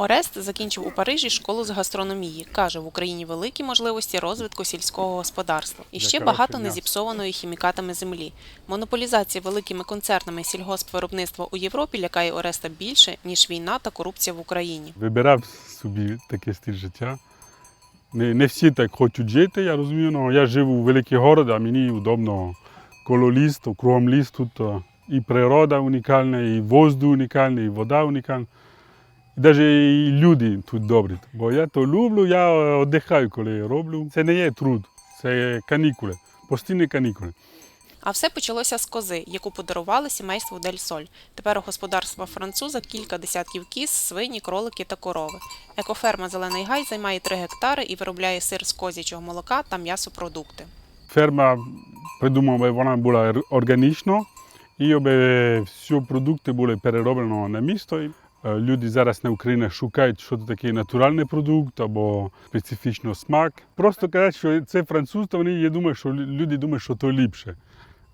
Орест закінчив у Парижі школу з гастрономії. Каже, в Україні великі можливості розвитку сільського господарства. І ще багато незіпсованої хімікатами землі. Монополізація великими концернами сільгоспвиробництва у Європі лякає Ореста більше, ніж війна та корупція в Україні. Вибирав собі такий стиль життя. Не, не всі так хочуть жити, я розумію, але я живу у великих городах, а мені удобно коло ліс, кругом ліс тут і природа унікальна, і воздух унікальний, і вода унікальна. І навіть і люди тут добрі. Бо я то люблю, я віддихаю, коли роблю. Це не є труд, це є канікули, постійні канікули. А все почалося з кози, яку подарували сімейству Дель Соль. Тепер у господарства француза кілька десятків кіз, свині, кролики та корови. Екоферма Зелений Гай займає 3 гектари і виробляє сир з козячого молока та м'ясопродукти. Ферма придумала, вона була органічна і всі продукти були перероблені на місто. Е, Люди зараз на Україні шукають, що це такий натуральний продукт або специфічний смак. Просто кажуть, що це француз, то вони є думають, що люди думають, що то ліпше.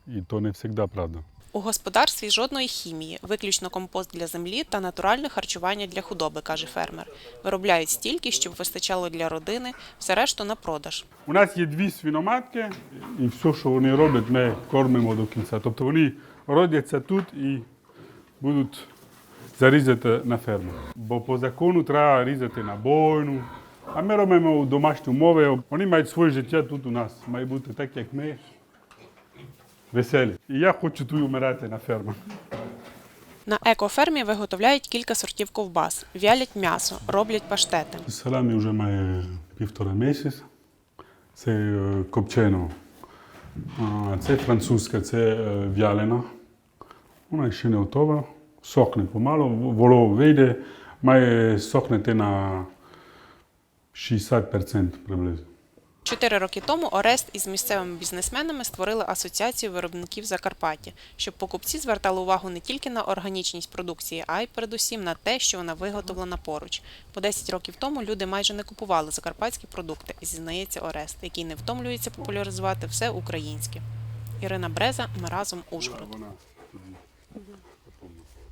І то не завжди правда. У господарстві жодної хімії, виключно компост для землі та натуральне харчування для худоби, каже фермер. Виробляють стільки, щоб вистачало для родини, все решту на продаж. У нас є дві свиноматки, і все, що вони роблять, ми кормимо до кінця. Тобто вони родяться тут і будуть зарізати на ферму. Бо по закону треба різати на бойну. А ми робимо у домашні умови. Вони мають своє життя тут у нас. Має бути так, як ми. Веселі. І я хочу тут вмирати на фермах. На екофермі виготовляють кілька сортів ковбас, вялять м'ясо, роблять паштети. Саламі вже має півтора місяць. Це е, копчено. Це французька, це е, вялена. Вона ще не готова. Сохне помалу, воло вийде, має сохнути на 60% приблизно. Чотири роки тому Орест із місцевими бізнесменами створили асоціацію виробників Закарпаття, щоб покупці звертали увагу не тільки на органічність продукції, а й передусім на те, що вона виготовлена поруч. По 10 років тому люди майже не купували закарпатські продукти, зізнається Орест, який не втомлюється популяризувати все українське. Ірина Бреза, ми разом Ужгород.